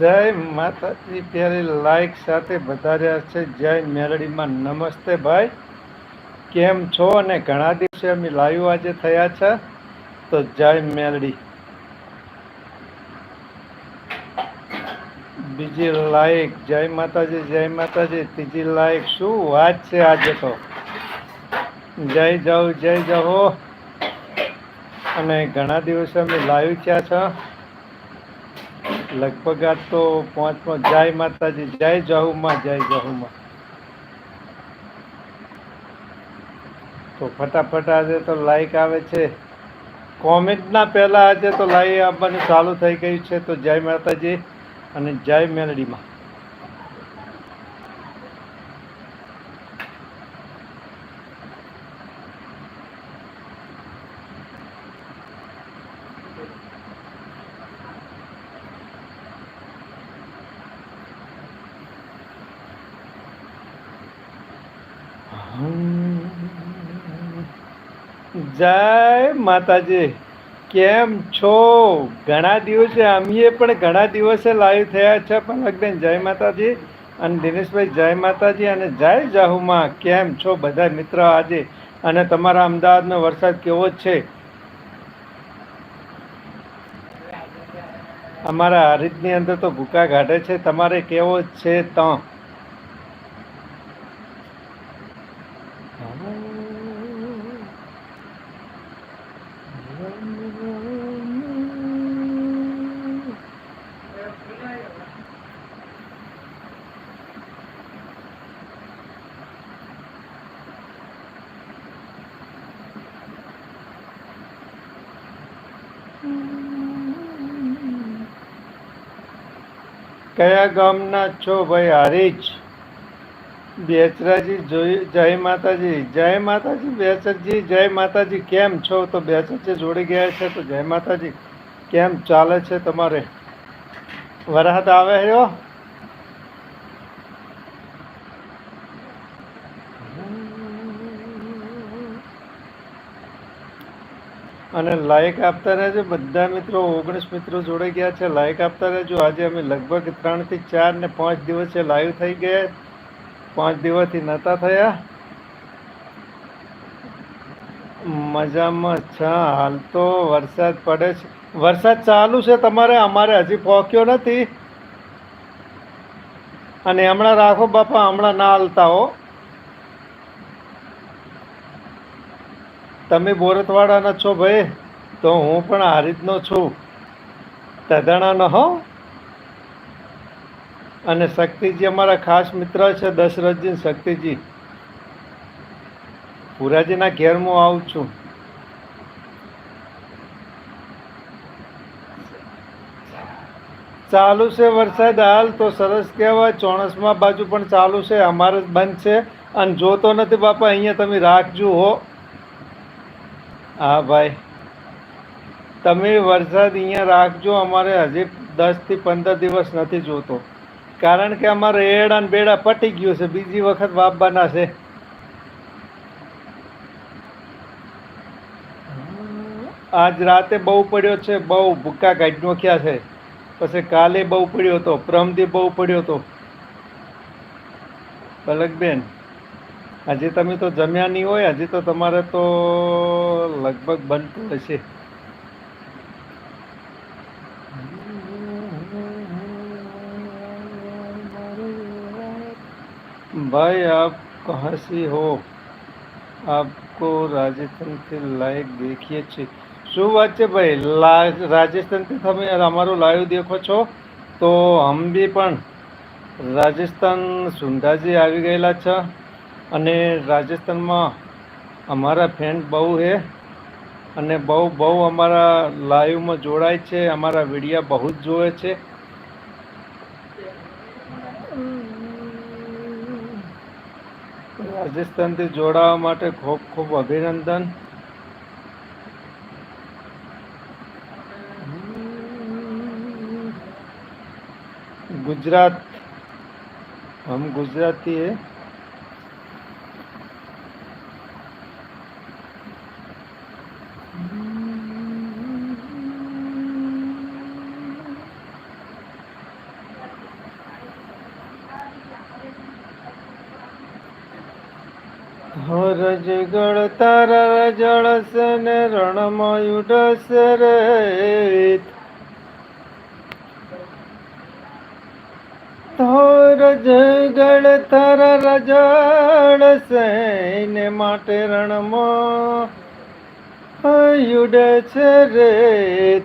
જય માતાજી, ત્યારે લાઈક સાથે વધાર્યા છે. જય મેલડીમાં નમસ્તે ભાઈ. કેમ છો? અને ઘણા દિવસે અમે લાઈવ આજે થયા છે. તો જય મેલડી બીજી લાઈક જય માતાજી જય માતાજી. ત્રીજી લાઈક શું વાત છે આજે તો? જય જાઓ જય જાઓ. અને ઘણા દિવસે અમે લાઈવ થયા છે. લગભગ આ તો પાંચમાં જય માતાજી, જય જહુમાં જય જહુમાં. તો ફટાફટ આજે તો લાઈક આવે છે. કોમેન્ટના પહેલાં આજે તો લાઈક આવવાનું ચાલુ થઈ ગયું છે. તો જય માતાજી અને જય મેલડીમાં જય માતાજી, કેમ છો? ઘણા દિવસે અમીએ પણ ઘણા દિવસે લાઈવ થયા છે. પણ લગ્ન જય માતાજી અને દિનેશભાઈ, જય માતાજી અને જય જાહુમાં કેમ છો બધા મિત્ર આજે? અને તમારા અમદાવાદનો વરસાદ કેવો છે? અમારા હરિતની અંદર તો ભૂકા કાઢે છે. તમારે કેવો છે તો કયા ગામના છો ભાઈ હારીજ. બેચરાજી જય માતાજી જય માતાજી, બેચરજી, જય માતાજી, કેમ છો? તો બેચરજી જોડી ગયા છે, તો જય માતાજી, કેમ ચાલે છે તમારે? વરસાદ આવે હો? અને લાઈક આપતા રહેજો. બધા મિત્રો, ઓગણીસ મિત્રો જોડે ગયા છે. લાઈક આપતા રહેજો. આજે અમે લગભગ ત્રણથી ચાર ને પાંચ દિવસે લાઈવ થઈ ગયા. પાંચ દિવસથી નહોતા થયા. મજામાં છે. હાલ તો વરસાદ પડે છે. વરસાદ ચાલુ છે તમારે? અમારે હજી પહોંચ્યો નથી. અને હમણાં રાખો બાપા, હમણાં ના હાલતા હો. તમે બોરતવાડાના છો ભાઈ? તો હું પણ આ રીતનો છું. તધાણાનો હો. અને શક્તિજી અમારા ખાસ મિત્ર છે દશરથજી શક્તિજી. પુરાજીના ઘેર આવું છું. ચાલુ છે વરસાદ હાલ તો સરસ કહેવાય. ચોણસમાં બાજુ પણ ચાલુ છે. અમારે બંધ છે. અને જોતો નથી બાપા, અહીંયા તમે રાખજો હો. હા, ભાઈ. તમે વરસાદ અહીંયા રાખજો, અમારે હજી દસથી પંદર દિવસ નથી જોતો. કારણ કે અમારે એડા ને બેડા પટી ગયું છે, બીજી વખત વાપવાના છે. આજ રાતે બહુ પડ્યો છે, બહુ ભૂક્કા કાઢી નોખ્યા છે. પછી કાલે બહુ પડ્યો હતો, પ્રમદી બહુ પડ્યો હતો. પલકબેન હજી તમે તો જમ્યા નહીં હોય હજી તો તમારે તો લગભગ બનતું હશે भाई आप कहाँ से हो आपको રાજસ્થાન થી લાઈવ દેખીએ છીએ શું વાત છે ભાઈ લા- રાજસ્થાનથી તમે અમારું લાઈવ દેખો છો તો હમ બી પણ રાજસ્થાન સુંધાજી આવી ગયેલા છે અને રાજસ્થાનમાં અમારા ફ્રેન્ડ બહુ છે. અને બહુ બહુ અમારા લાઈવમાં જોડાય છે. અમારા વિડીયા બહુ જ જોવે છે. રાજસ્થાનથી જોડાવા માટે ખૂબ ખૂબ અભિનંદન. ગુજરાત, હમ ગુજરાતી હે. રજગળ તારા જળશે ને રણમાં ઉડશે રે. થોર જગળ તારા રજળશે ને માટે રણમાં યુડે છે રેત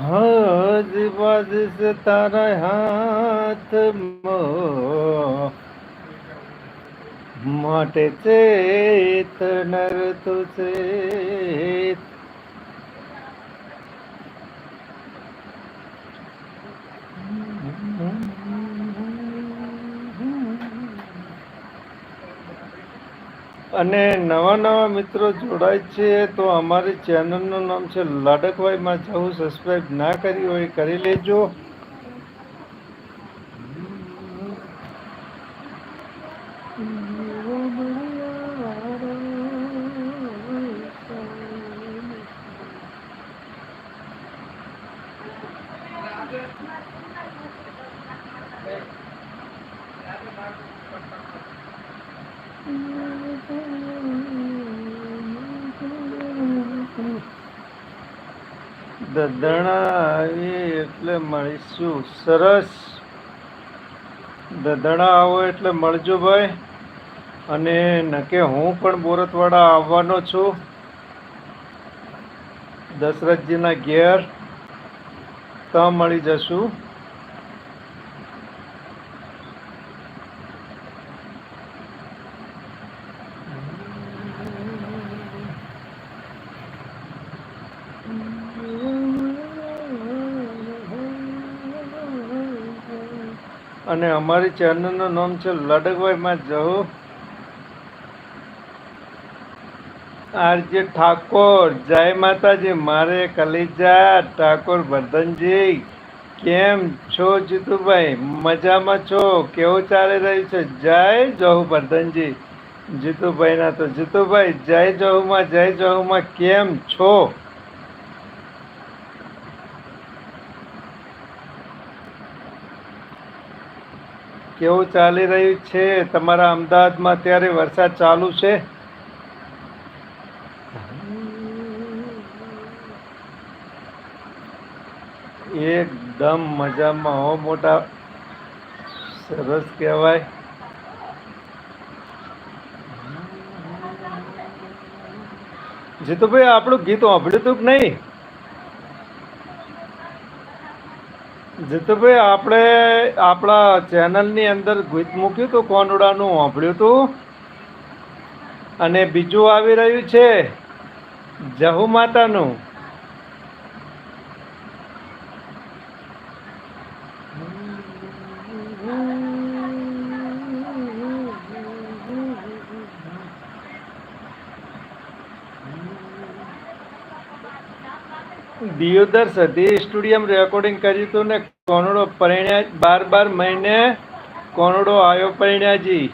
હાજ બાજ તારા હાથ માટે ચેત નર તુસે અને નવા નવા મિત્રો જોડાય છે તો અમારી ચેનલનું નામ છે લાડકવાઈમાં જવું સબસ્ક્રાઈબ ના કરી હોય, કરી લેજો. મળીશું સરસ. દદણા આવો એટલે મળજો ભાઈ. અને નકે હું પણ બોરતવાડા આવવાનો છું. દશરથજીના ઘેર. ત્યાં મળી જશું. અને અમારી ચેનલનું નામ છે લડકભાઈમાં જહુ. આરજે ઠાકોર, જય માતાજી, મારે કલિજા, ઠાકોર વર્ધનજી, કેમ છો જીતુભાઈ? મજામાં છો? કેવું ચાલી રહ્યું છે? જય જહુ વર્ધનજી. જીતુભાઈના તો જીતુભાઈ, જય જહુમાં જય જહુમાં, કેમ છો? કેવું ચાલી રહ્યું છે? તમારા અમદાવાદમાં અત્યારે વરસાદ ચાલુ છે? એકદમ મજામાં હો, મોટા સરસ કહેવાય. જીતુભાઈ, આપણું ગીત સાંભળ્યું હતું કે નહીં? જીતુભાઈ, આપણે આપણા ચેનલની અંદર ગીત મૂક્યું હતું, કોનડાનું સાંભળ્યું હતું. અને બીજું આવી રહ્યું છે, જહુ માતાનું. દિયોદર સધી સ્ટુડિયમ રેકોર્ડિંગ કર્યું હતું ને કોનડો પરિણ્યા, બાર બાર મહિને કોનડો આવ્યો પરિણ્યાજી.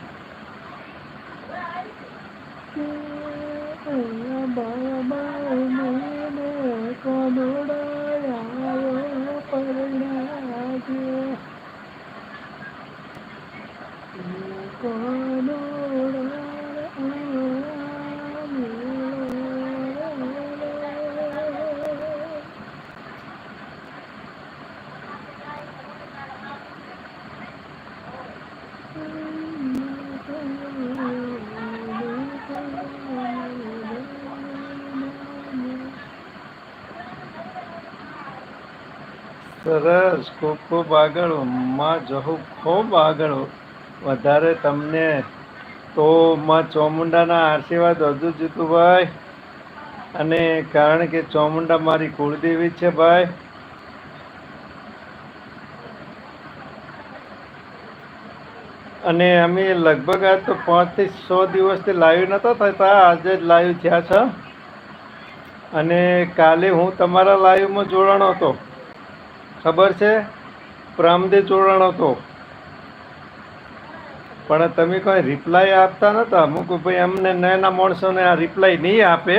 સરસ ખૂબ ખૂબ આગળમાં જહુ ખૂબ આગળ. વધારે તમને તો માં ચોમુંડાના આશીર્વાદ હજુ જીતુભાઈ અને કારણ કે ચોમુંડા મારી કુળદેવી છે ભાઈ. અને અમે લગભગ આ તો પાંચથી સો દિવસથી લાઈવ નહોતા થતા, આજે જ લાઈવ થયા છે. અને કાલે હું તમારા લાઈવમાં જોડાણો હતો. ખબર છે? પ્રામદેવ ચોરણ હતો પણ તમે કોઈ રિપ્લાય આપતા નતા? અમુક ભાઈ, અમને નાના માણસોને આ રિપ્લાય નહીં આપે.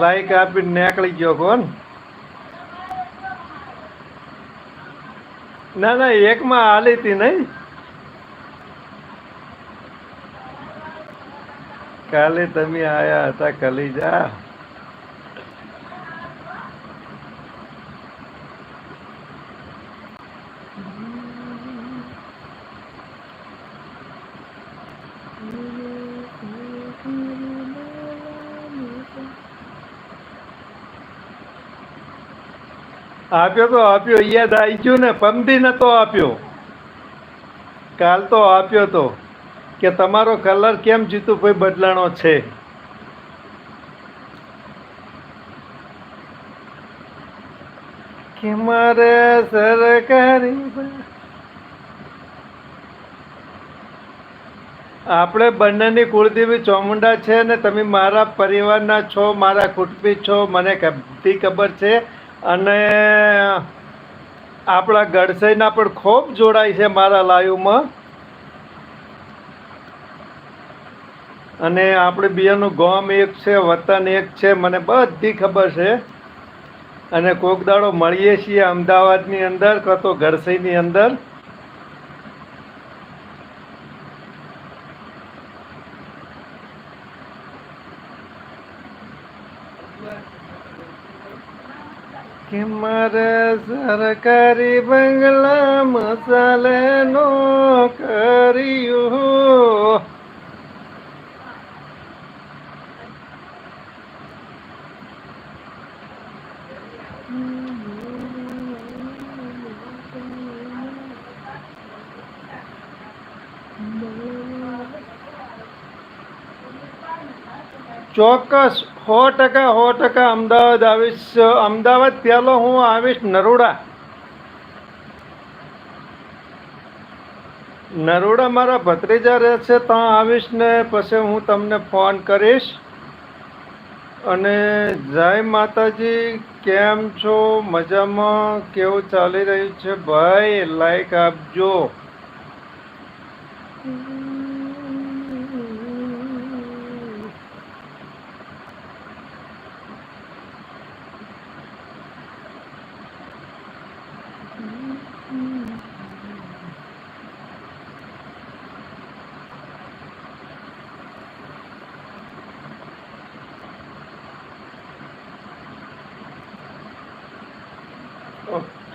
લાઈક આપીને નીકળી ગયો કોણ ના ના, એકમાં હાલી હતી નહીં. કાલે તમે આયા હતા કલીજા. આપ્યો તો આપ્યો, યાદ આવી ને પમદી નતો આપ્યો. કાલ તો આપ્યો તો, કે તમારો કલર કેમ જીતુભાઈ બદલાણો છે? કે મારે સરકારી આપણે બંનેની કુળદેવી ચોમુંડા છે ને, તમે મારા પરિવારના છો, મારા કુટુંબી છો, મને બધી ખબર છે. અને આપણા ગડસઈના પણ ખૂબ જોડાય છે મારા લાઈવમાં. અને આપણે બીજાનું ગામ એક છે, વતન એક છે, મને બધી ખબર છે. અને કોક દાડો મળીએ છીએ અમદાવાદની અંદર કાં તો ગડસઈની અંદર કે મારે સરકારી બંગલા મસાલે નો કર્યું ચોક્કસ સો ટકા સો ટકા અમદાવાદ આવીશ. અમદાવાદ પહેલો હું આવીશ નરોડા. નરોડા મારા ભત્રીજા રહે છે ત્યાં આવીશ ને પછી હું તમને ફોન કરીશ. અને જય માતાજી, કેમ છો? મજામાં? કેવું ચાલી રહ્યું છે? ભાઈ લાઈક આપજો.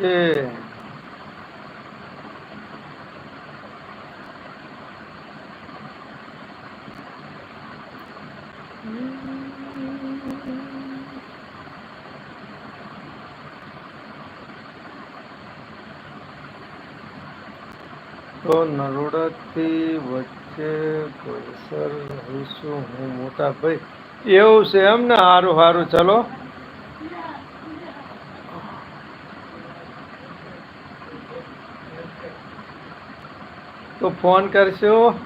ઓકે તો નરોડાથી વચ્ચે ગળસર રહીશું હું મોટા ભાઈ. એવું છે એમ ને? સારું સારું ચલો તો ફોન કરશો?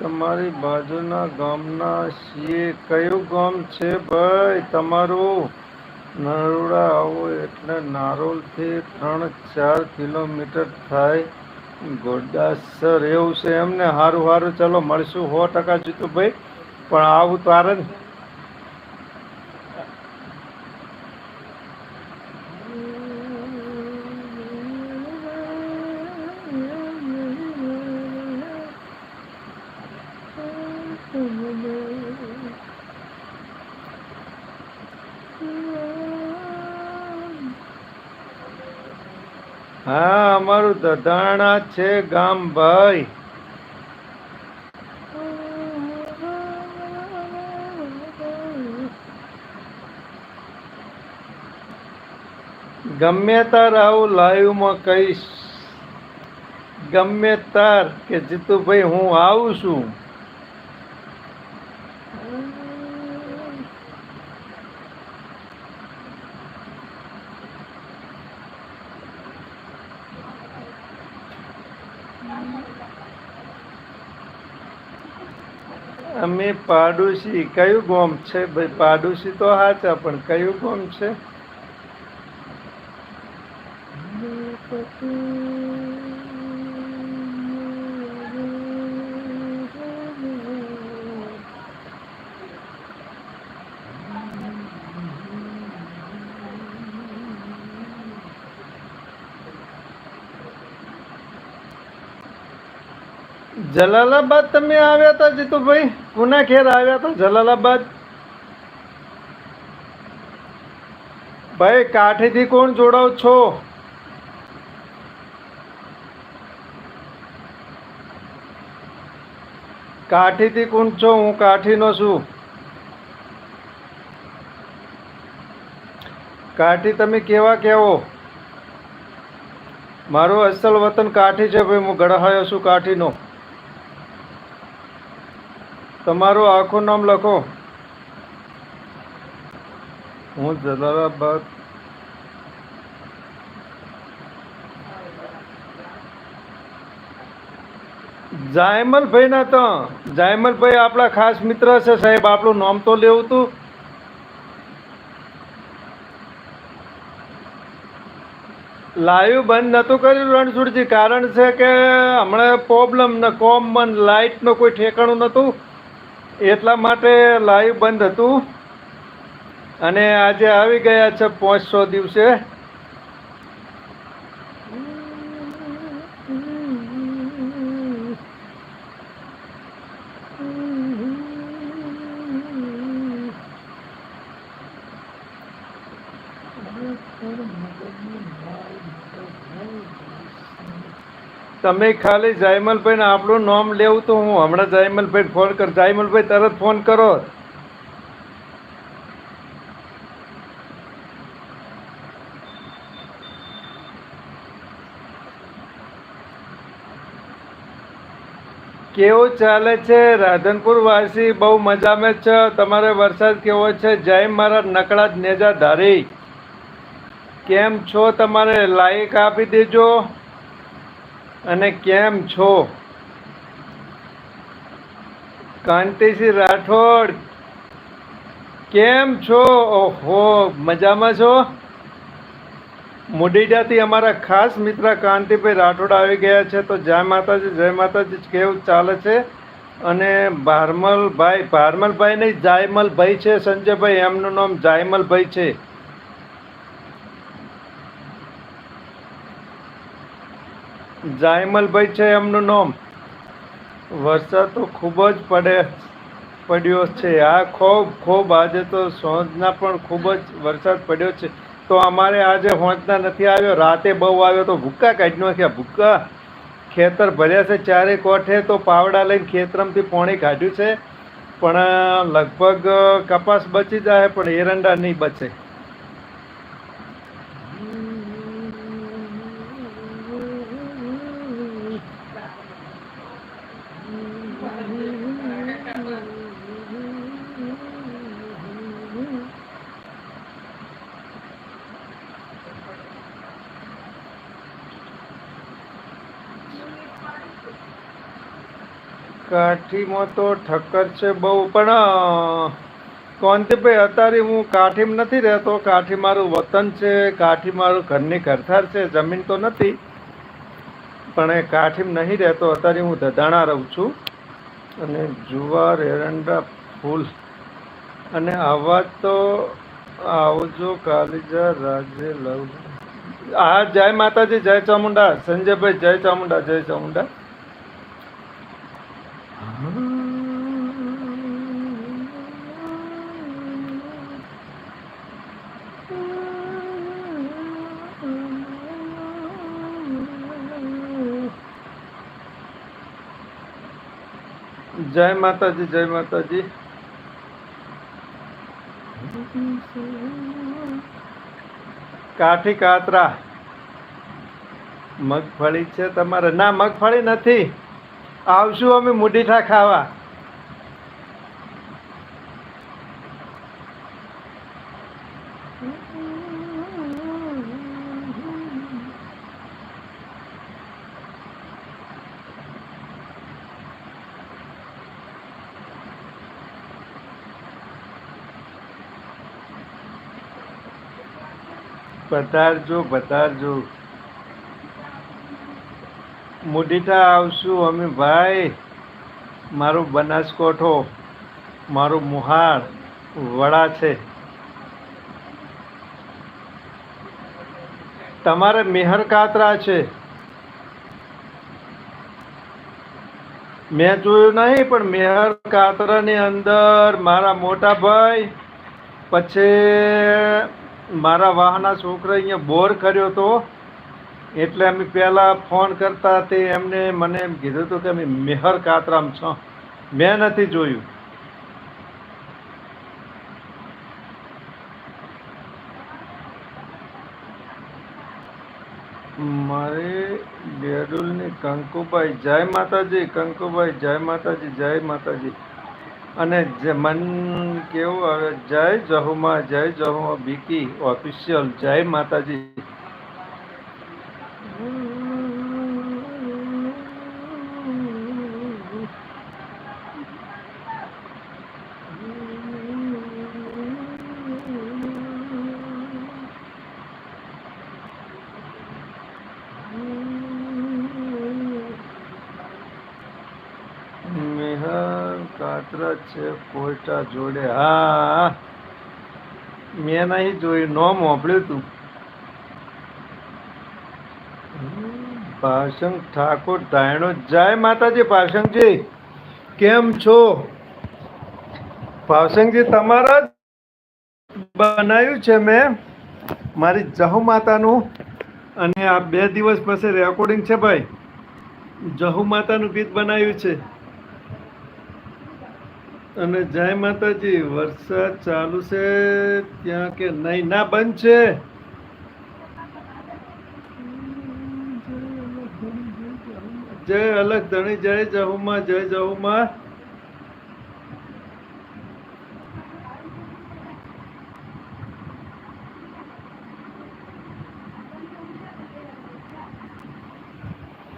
તમારી બાજુના ગામના છીએ. કયું ગામ છે ભાઈ તમારું? નરોડા આવો એટલે નારોલથી ત્રણ ચાર કિલોમીટર થાય. ગોડાસર, એવું છે એમને? સારું સારું. ચલો, મળશું. સો ટકા જીતુભાઈ. પણ આવું તારે જ હા, અમારું દધાણા છે ગામ ભાઈ. ગમે તાર આવું લાઈવમાં કહીશ. ગમે તાર કે જીતુભાઈ હું આવું છું. અમે પાડોશી કયું ગોમ છે? ભાઈ પાડોશી તો હાચા પણ કયું ગોમ છે? જલાલાબાદ તમે આવ્યા હતા જીતુભાઈ? કોના ઘેર આવ્યા હતા જલાલાબાદ? ભાઈ, કાઠીથી કોણ જોડાવ છો? કાઠીથી કોણ છો? હું કાઠીનો છું. કાઠી, તમે કેવા કેવો? મારું અસલ વતન કાઠી છે ભાઈ, હું ગળહાયો છું કાઠીનો. તમારું આખું નામ લખો. હું જલાલાબાદ. જાયમલભાઈ ના તો, જાયમલભાઈ આપણા ખાસ મિત્ર છે સાહેબ, આપણું નામ તો લેવું તું. લાઈવ બંધ નહોતું કર્યું રણછોડજી, કારણ છે કે હમણાં પ્રોબ્લેમ ને કોમન લાઇટનું કોઈ ઠેકાણું નહોતું. એટલા માટે લાઈવ બંધ હતું. અને આજે આવી ગયા છે પાંચસો દિવસે. તમે ખાલી જાયમલભાઈ આપણું નામ લેવું તો હું હમણાં જાયમલભાઈ ફોન કર. જાયમલભાઈ, તરત ફોન કરો. કેવું ચાલે છે? રાધનપુર વાસી, બહુ મજામાં છે? તમારે વરસાદ કેવો છે? જય મારા નકળા નેજા ધારી. કેમ છો? તમારે લાઈક આપી દેજો. અને કેમ છો? કાંતિસિંહ રાઠોડ, કેમ છો? ઓહો, મજામાં છો? મુડીડાથી અમારા ખાસ મિત્ર કાંતિભાઈ રાઠોડ આવી ગયા છે, તો જય માતાજી જય માતાજી, કેવું ચાલે છે? અને ભારમલભાઈ ભારમલભાઈ નહીં, જાયમલભાઈ છે, સંજયભાઈ, એમનું નામ જાયમલભાઈ છે. જાયમલભાઈ છે એમનું નામ. વરસાદ તો ખૂબ જ પડે, પડ્યો છે. આ ખૂબ ખૂબ આજે તો સોંજના પણ ખૂબ જ વરસાદ પડ્યો છે. તો અમારે આજે હોંચના નથી આવ્યો. રાતે બહુ આવ્યો તો ભૂક્કા કાઢી નાખ્યા. ભૂક્કા ખેતર ભર્યા છે. ચારે કોઠે તો પાવડા લઈને ખેતરમથી પોણી કાઢ્યું છે. પણ લગભગ કપાસ બચી જાય, પણ એરંડા નહીં બચે. કાઠીમાં તો ઠક્કર છે બહુ, પણ કોંતીભાઈ અત્યારે હું કાઠીમાં નથી રહેતો. કાઠી મારું વતન છે કાઠી મારું ઘરની ઘરથાર છે, જમીન તો નથી. પણ એ કાઠીમાં નહીં રહેતો, અત્યારે હું દધાણા રહું છું. અને જુવાર, એરંડા, ફૂલ. અને અવાજ તો આવજો કાલિજા રાજે લવ. હા, જય માતાજી, જય ચામુંડા. સંજયભાઈ, જય ચામુંડા જય ચામુંડા. જય માતાજી જય માતાજી. કાઠી કાતરા. મગફળી છે તમારે. ના, મગફળી નથી. આવશું અમે મુડીઠા ખાવા. પધારજો પધારજો. મુડીઠા આવશું, અમે ભાઈ. મારો બનાસકોઠો, મારો મુહાડ વડા છે. તમારે મેહર કાતરા છે. મેં જોયું નહીં, પણ મેહર કાતરાની અંદર મારા મોટા ભાઈ, પછી મારા વાહના છોકરા અહીંયા બોર કર્યો તો એટલે અમે પહેલાં ફોન કરતા તે એમને મને એમ કીધું હતું કે અમે મેહર કાતરામ છો. મેં નથી જોયું. મારે બેડુલની કંકુબાઈ જય માતાજી કંકુબાઈ જય માતાજી જય માતાજી. અને જે મન કેવું જય જહુમા જય જહુમા બીકી ઓફિશિયલ જય માતાજી. કોયટા જોડે. હા. મેં નહીં જોયું. નોમ મોકલ્યું તું. ભાષણ ઠાકોર ધાયણો જય. માતાજી ભાષણજી કેમ છો? ભાવસંગજી તમારા બનાવ્યું છે મેં. મારી જહુ માતાનું અને આ બે દિવસ પછી રેકોર્ડિંગ છે ભાઈ. જહુ માતાનું ગીત બનાવ્યું છે. અને જય માતાજી, વરસાદ ચાલુ છે ત્યાં કે નહીં? ના, બંધ છે. જય અલગ ધણી, જય જહુમાં જય જહુમાં.